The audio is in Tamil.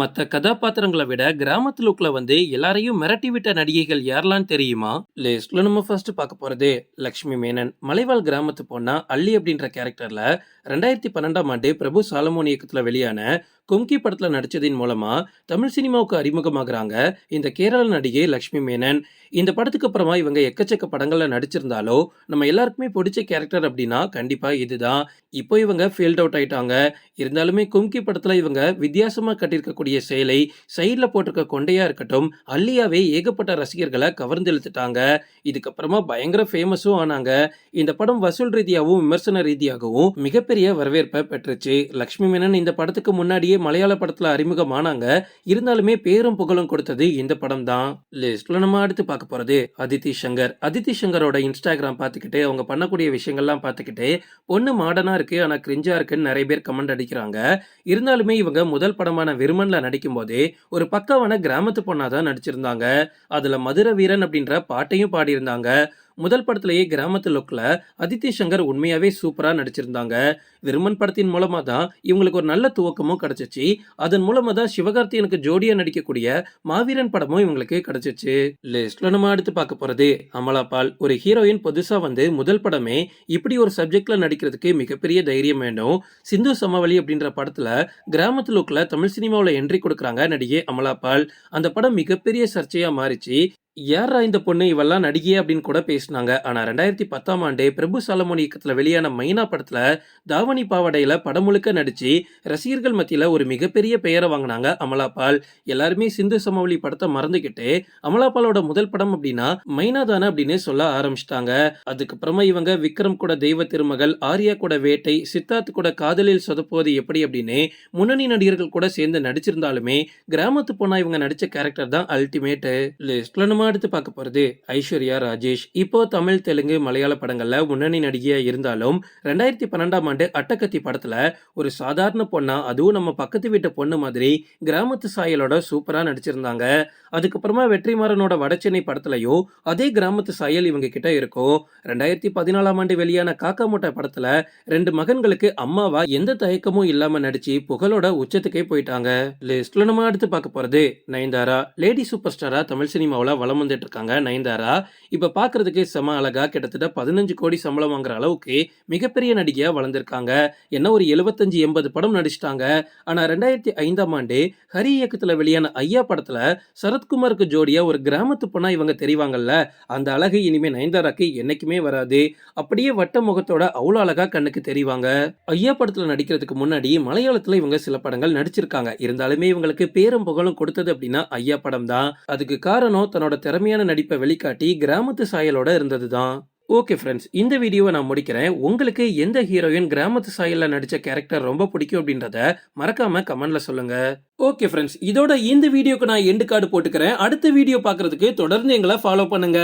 மற்ற கதாபாத்திரங்களை விட கிராமத்து லுக்ல வந்து எல்லாரையும் மிரட்டி விட்ட நடிகைகள் யாரெல்லாம் தெரியுமா? லிஸ்ட்ல நம்ம ஃபர்ஸ்ட் பார்க்க போறது லக்ஷ்மி மேனன். மலைவாழ் கிராமத்து பொண்ணா அள்ளி அப்படின்ற கேரக்டர்ல ரெண்டாயிரத்தி பன்னெண்டாம் ஆண்டு பிரபு சாலமோன் இயக்கத்துல வெளியான கும்கி படத்துல நடிச்சதின் மூலமா தமிழ் சினிமாவுக்கு அறிமுகமாகறாங்க இந்த கேரள நடிகை லக்ஷ்மி மேனன். இந்த படத்துக்கு அப்புறமா இவங்க எக்கச்சக்க படங்கள்ல நடிச்சிருந்தாலோ நம்ம எல்லாருக்குமே பிடிச்ச கேரக்டர் அப்படின்னா கண்டிப்பா இதுதான். இப்போ இவங்க ஃபீல்ட் அவுட் ஆயிட்டாங்க. இருந்தாலுமே கும்கி படத்துல இவங்க வித்தியாசமா கட்டியிருக்கக்கூடிய செயலை சைடில் போட்டிருக்க கொண்டையா இருக்கட்டும் அள்ளியாவே ஏகப்பட்ட ரசிகர்களை கவர்ந்தெழுத்துட்டாங்க. இதுக்கப்புறமா பயங்கர ஃபேமஸும் ஆனாங்க. இந்த படம் வசூல் ரீதியாகவும் விமர்சன ரீதியாகவும் மிகப்பெரிய வரவேற்பை பெற்றுச்சு. லக்ஷ்மி மேனன் இந்த படத்துக்கு முன்னாடியே மலையாள படத்துல அறிமுகமானாங்க. இருந்தாலுமே பேரும் புகழும் கொடுத்தது இந்த படம் தான் லிஸ்ட்ல நம்ம அடுத்து பார்க்க போறது அதித்தி சங்கர். அதித்தி சங்கரோட இன்ஸ்டாகிராம் பார்த்துக்கிட்டு அவங்க பண்ணக்கூடிய விஷயங்கள்லாம் பார்த்துக்கிட்டு பொண்ணு மாடனா இருக்கு ஆனா கிரிஞ்சா இருக்குன்னு நிறைய பேர் கமெண்ட் அடிக்கிறாங்க. இருந்தாலுமே இவங்க முதல் படமான விருமன்ல நடிக்கும் போதே ஒரு பக்கவான கிராமத்து பொண்ணா தான் நடிச்சிருந்தாங்க. அதுல மதுர வீரன் அப்படின்ற பாட்டையும் பாடியிருந்தாங்க. முதல் படத்திலேயே கிராமத்து லுக்ல அதித்தி சங்கர் உண்மையாவே சூப்பரா நடிச்சிருந்தாங்க. விருமன் படத்தின் மூலமா தான் இவங்களுக்கு ஒரு நல்ல துவக்கமும் கிடைச்சிச்சு. அதன் மூலமா தான் சிவகார்த்தியனுக்கு ஜோடியா நடிக்கக்கூடிய மாவீரன் படமும் இவங்களுக்கு கிடைச்சிச்சு. லிஸ்ட்ல நம்ம அடுத்து பார்க்க போறது அமலா பால். ஒரு ஹீரோயின் புதுசா வந்து முதல் படமே இப்படி ஒரு சப்ஜெக்ட்ல நடிக்கிறதுக்கு மிகப்பெரிய தைரியம் வேணும். சிந்து சமவெளி அப்படின்ற படத்துல கிராமத்து லுக்ல தமிழ் சினிமாவில் என்ட்ரி கொடுக்குறாங்க நடிகை அமலா பால். அந்த படம் மிகப்பெரிய சர்ச்சையா மாறிச்சு. யாரா இந்த பொண்ணு? இவெல்லாம் நடிகை அப்படின்னு கூட பேசினாங்க. ஆனால் ரெண்டாயிரத்தி பத்தாம் ஆண்டு பிரபு சாலமோன் இயக்கத்தில் வெளியான மைனா படத்தில் தாவணி பாவடையில் படம் முழுக்க நடித்து ரசிகர்கள் மத்தியில் ஒரு மிகப்பெரிய பெயரை வாங்கினாங்க அமலாபால் எல்லாருமே சிந்து சமவெளி படத்தை மறந்துக்கிட்டு அமலாபாலோட முதல் படம் அப்படின்னா மைனா தானே அப்படின்னு சொல்ல ஆரம்பிச்சிட்டாங்க. அதுக்கப்புறமா இவங்க விக்ரம் கூட தெய்வ திருமகள் ஆர்யா கூட வேட்டை சித்தார்த் கூட காதலில் சொதப்புவது எப்படி அப்படின்னு முன்னணி நடிகர்கள் கூட சேர்ந்து நடிச்சிருந்தாலுமே கிராமத்து போனால் இவங்க நடித்த கேரக்டர் தான் அல்டிமேட்டு லிஸ்ட்ல நம்ம அடுத்து பார்க்க போறது ஐஸ்வர்யா ராஜேஷ். இப்போ தமிழ் தெலுங்கு மலையாள படங்களில் முன்னணி நடிகையாக இருந்தாலும் ரெண்டாயிரத்தி பன்னெண்டாம் ஆண்டு அட்டக்கத்தி படத்துல ஒரு சாதாரண பொண்ணா அதுவும் நம்ம பக்கத்து வீட்டு பொண்ணு மாதிரி கிராமத்து சாயலோட சூப்பராக நடிச்சிருந்தாங்க. அதுக்கப்புறமா வெற்றிமாறனோட வடச்சென்னை படத்துலையும் அதே கிராமத்து சாயல் இவங்க கிட்ட இருக்கும். ரெண்டாயிரத்தி பதினாலாம் ஆண்டு வெளியான காக்கா மூட்டை படத்துல ரெண்டு மகன்களுக்கு அம்மாவா எந்த தயக்கமும் இல்லாமல் நடிச்சு புகழோட உச்சத்துக்கே போயிட்டாங்க. லிஸ்ட்ல நம்ம அடுத்து பார்க்க போகிறது நயன்தாரா. லேடி சூப்பர் ஸ்டாரா தமிழ் சினிமாவில் வலம் வந்துட்டு இருக்காங்க நயன்தாரா? இப்ப பாக்குறதுக்கு செம அழகா கிட்டத்தட்ட பதினஞ்சு கோடி சம்பளம் வாங்குற அளவுக்கு மிகப்பெரிய நடிகையா வளர்ந்துருக்காங்க. என்ன ஒரு எழுபத்தஞ்சு எண்பது படம் நடிச்சிட்டாங்க. ஆனா ரெண்டாயிரத்தி ஐந்தாம் ஆண்டு ஹரி இயக்கத்துல வெளியான ஐயா படத்துல சரத்குமாருக்கு ஜோடியா ஒரு கிராமத்து பொண்ணா இவங்க தெரிவாங்கல்ல அந்த அழகு இனிமே நயன்தாராக்கு என்னைக்குமே வராது. அப்படியே வட்ட முகத்தோட அவ்வளோ அழகா கண்ணுக்கு தெரிவாங்க. ஐயா படத்துல நடிக்கிறதுக்கு முன்னாடி மலையாளத்துல இவங்க சில படங்கள் நடிச்சிருக்காங்க. இருந்தாலுமே இவங்களுக்கு பேரும் புகழும் கொடுத்தது அப்படின்னா ஐயா படம் தான் அதுக்கு காரணம் தன்னோட திறமையான நடிப்பை வெளிக்காட்டி கிராமத்து சாயலோட இருந்தது தான் ஓகே ஃப்ரெண்ட்ஸ் இந்த வீடியோவை நான் முடிக்கிறேன். உங்களுக்கு எந்த ஹீரோயின் கிராமத்து சாயல்ல நடிச்ச கேரக்டர் ரொம்ப பிடிக்கும் அப்படின்றத மறக்காம கமெண்ட்ல சொல்லுங்க. ஓகே ஃப்ரெண்ட்ஸ் இதோட இந்த வீடியோக்கு நான் எண்டு கார்டு போட்டுக்கிறேன். அடுத்த வீடியோ பார்க்கறதுக்கு தொடர்ந்து எங்களை ஃபாலோ பண்ணுங்க.